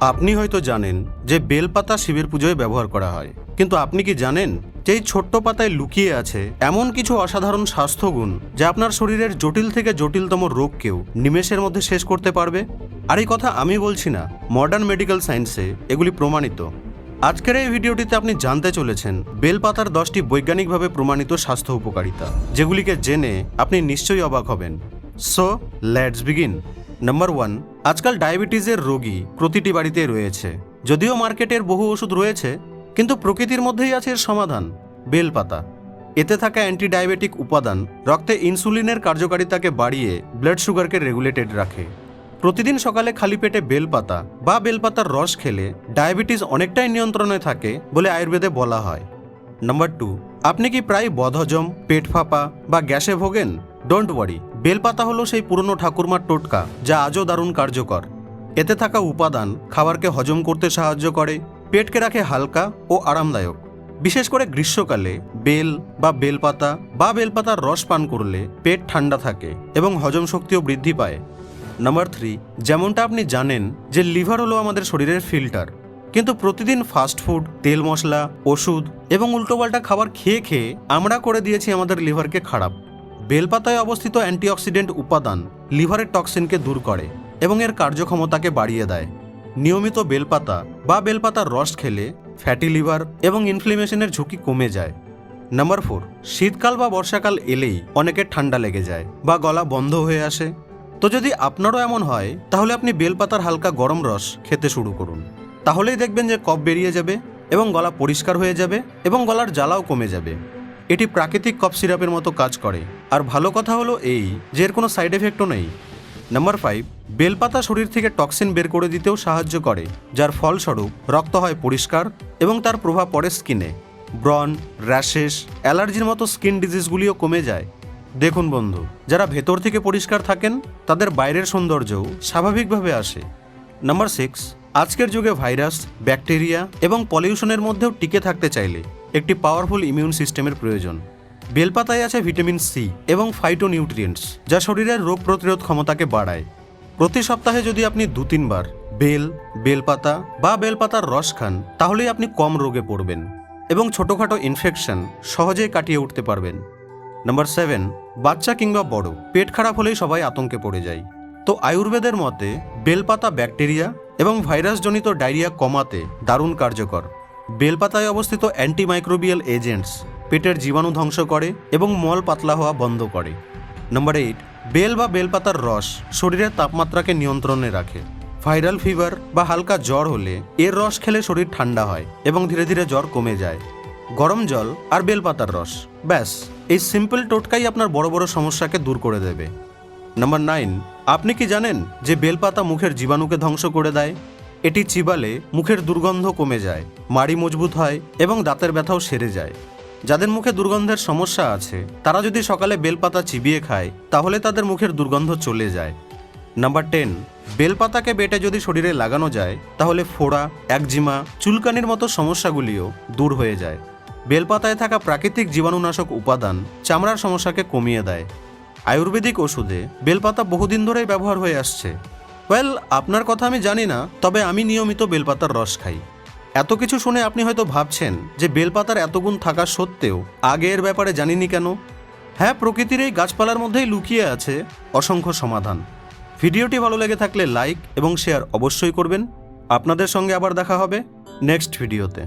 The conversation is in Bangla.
আপনি হয়তো জানেন যে বেলপাতা শিবের পুজোয় ব্যবহার করা হয়। কিন্তু আপনি কি জানেন যে এই ছোট্ট পাতায় লুকিয়ে আছে এমন কিছু অসাধারণ স্বাস্থ্যগুণ যা আপনার শরীরের জটিল থেকে জটিলতম রোগকেও নিমেষের মধ্যে শেষ করতে পারবে? আর এই কথা আমি বলছি না মডার্ন মেডিকেল সায়েন্সে এগুলি প্রমাণিত। আজকের এই ভিডিওটিতে আপনি জানতে চলেছেন বেলপাতার দশটি বৈজ্ঞানিকভাবে প্রমাণিত স্বাস্থ্য উপকারিতা, যেগুলিকে জেনে আপনি নিশ্চয়ই অবাক হবেন। So let's begin number one আজকাল ডায়াবেটিসের রোগী প্রতিটি বাড়িতে রয়েছে। যদিও মার্কেটের বহু ওষুধ রয়েছে, কিন্তু প্রকৃতির মধ্যেই আছে এর সমাধান, বেলপাতা। এতে থাকা অ্যান্টি ডায়াবেটিক উপাদান রক্তে ইনসুলিনের কার্যকারিতাকে বাড়িয়ে ব্লাড সুগারকে রেগুলেটেড রাখে। প্রতিদিন সকালে খালি পেটে বেলপাতা বা বেলপাতার রস খেলে ডায়াবেটিস অনেকটাই নিয়ন্ত্রণে থাকে বলে আয়ুর্বেদে বলা হয়। নাম্বার টু, আপনি কি প্রায় বদহজম, পেট ফাঁপা বা গ্যাসে ভোগেন? Don't worry. বেলপাতা হলো সেই পুরনো ঠাকুরমার টোটকা, যা আজও দারুণ কার্যকর। এতে থাকা উপাদান খাবারকে হজম করতে সাহায্য করে, পেটকে রাখে হালকা ও আরামদায়ক। বিশেষ করে গ্রীষ্মকালে বেল বা বেলপাতা বা বেলপাতার রস পান করলে পেট ঠান্ডা থাকে এবং হজম শক্তিও বৃদ্ধি পায়। নাম্বার থ্রি, যেমনটা আপনি জানেন যে লিভার হলো আমাদের শরীরের ফিল্টার। কিন্তু প্রতিদিন ফাস্ট ফুড, তেল মশলা, ওষুধ এবং উল্টোপাল্টা খাবার খেয়ে খেয়ে আমরা করে দিয়েছি আমাদের লিভারকে খারাপ। বেলপাতায় অবস্থিত অ্যান্টিঅক্সিডেন্ট উপাদান লিভারের টক্সিনকে দূর করে এবং এর কার্যক্ষমতাকে বাড়িয়ে দেয়। নিয়মিত বেলপাতা বা বেলপাতার রস খেলে ফ্যাটি লিভার এবং ইনফ্লেমেশনের ঝুঁকি কমে যায়। নাম্বার ফোর, শীতকাল বা বর্ষাকাল এলেই অনেকের ঠান্ডা লেগে যায় বা গলা বন্ধ হয়ে আসে। তো যদি আপনারও এমন হয়, তাহলে আপনি বেলপাতার হালকা গরম রস খেতে শুরু করুন। তাহলেই দেখবেন যে কফ বেরিয়ে যাবে এবং গলা পরিষ্কার হয়ে যাবে এবং গলার জ্বালাও কমে যাবে। এটি প্রাকৃতিক কফ সিরাপের মতো কাজ করে। আর ভালো কথা হলো এই, যে এর কোনো সাইড এফেক্টও নেই। নাম্বার ফাইভ, বেলপাতা শরীর থেকে টক্সিন বের করে দিতেও সাহায্য করে, যার ফলস্বরূপ রক্ত হয় পরিষ্কার এবং তার প্রভাব পড়ে স্কিনে। ব্রন র্যাশেস, অ্যালার্জির মতো স্কিন ডিজিজগুলিও কমে যায়। দেখুন বন্ধু, যারা ভেতর থেকে পরিষ্কার থাকেন, তাদের বাইরের সৌন্দর্যও স্বাভাবিকভাবে আসে। নাম্বার সিক্স, আজকের যুগে ভাইরাস, ব্যাকটেরিয়া এবং পলিউশনের মধ্যেও টিকে থাকতে চাইলে। একটি পাওয়ারফুল ইমিউন সিস্টেমের প্রয়োজন। বেলপাতায় আছে ভিটামিন সি এবং ফাইটোনিউট্রিয়েন্টস যা শরীরের রোগ প্রতিরোধ ক্ষমতাকে বাড়ায়। প্রতি সপ্তাহে যদি আপনি দু তিনবার বেল, বেলপাতা বা বেলপাতার রস খান, তাহলেই আপনি কম রোগে পড়বেন এবং ছোটোখাটো ইনফেকশন সহজেই কাটিয়ে উঠতে পারবেন। নাম্বার সেভেন বাচ্চা কিংবা বড়, পেট খারাপ হলেই সবাই আতঙ্কে পড়ে যায়। তো আয়ুর্বেদের মতে, বেলপাতা ব্যাকটেরিয়া এবং ভাইরাসজনিত ডায়রিয়া কমাতে দারুণ কার্যকর। বেলপাতায় অবস্থিত অ্যান্টিমাইক্রোবিয়াল এজেন্টস পেটের জীবাণু ধ্বংস করে এবং মল পাতলা হওয়া বন্ধ করে। নম্বর এইট বেল বা বেলপাতার রস শরীরের তাপমাত্রাকে নিয়ন্ত্রণে রাখে। ভাইরাল ফিভার বা হালকা জ্বর হলে এর রস খেলে শরীর ঠান্ডা হয় এবং ধীরে ধীরে জ্বর কমে যায়। গরম জল আর বেলপাতার রস, ব্যাস, এই সিম্পল টোটকাই আপনার বড় বড় সমস্যাকে দূর করে দেবে। নাম্বার নাইন আপনি কি জানেন যে বেলপাতা মুখের জীবাণুকে ধ্বংস করে দেয়? এটি চিবালে মুখের দুর্গন্ধ কমে যায়, মাড়ি মজবুত হয় এবং দাঁতের ব্যথাও সেরে যায়। যাদের মুখে দুর্গন্ধের সমস্যা আছে, তারা যদি সকালে বেলপাতা চিবিয়ে খায়, তাহলে তাদের মুখের দুর্গন্ধ চলে যায়। নাম্বার টেন, বেলপাতাকে বেটে যদি শরীরে লাগানো যায়, তাহলে ফোড়া, একজিমা, চুলকানির মতো সমস্যাগুলিও দূর হয়ে যায়। বেলপাতায় থাকা প্রাকৃতিক জীবাণুনাশক উপাদান চামড়ার সমস্যাকে কমিয়ে দেয়। আয়ুর্বেদিক ওষুধে বেলপাতা বহুদিন ধরেই ব্যবহার হয়ে আসছে। ওয়েল আপনার কথা আমি জানি না, তবে আমি নিয়মিত বেলপাতার রস খাই। এত কিছু শুনে আপনি হয়তো ভাবছেন যে বেলপাতার এত গুণ থাকা সত্ত্বেও আগে এর ব্যাপারে জানিনি কেন? হ্যাঁ প্রকৃতির এই গাছপালার মধ্যেই লুকিয়ে আছে অসংখ্য সমাধান। ভিডিওটি ভালো লেগে থাকলে লাইক এবং শেয়ার অবশ্যই করবেন। আপনাদের সঙ্গে আবার দেখা হবে নেক্সট ভিডিওতে।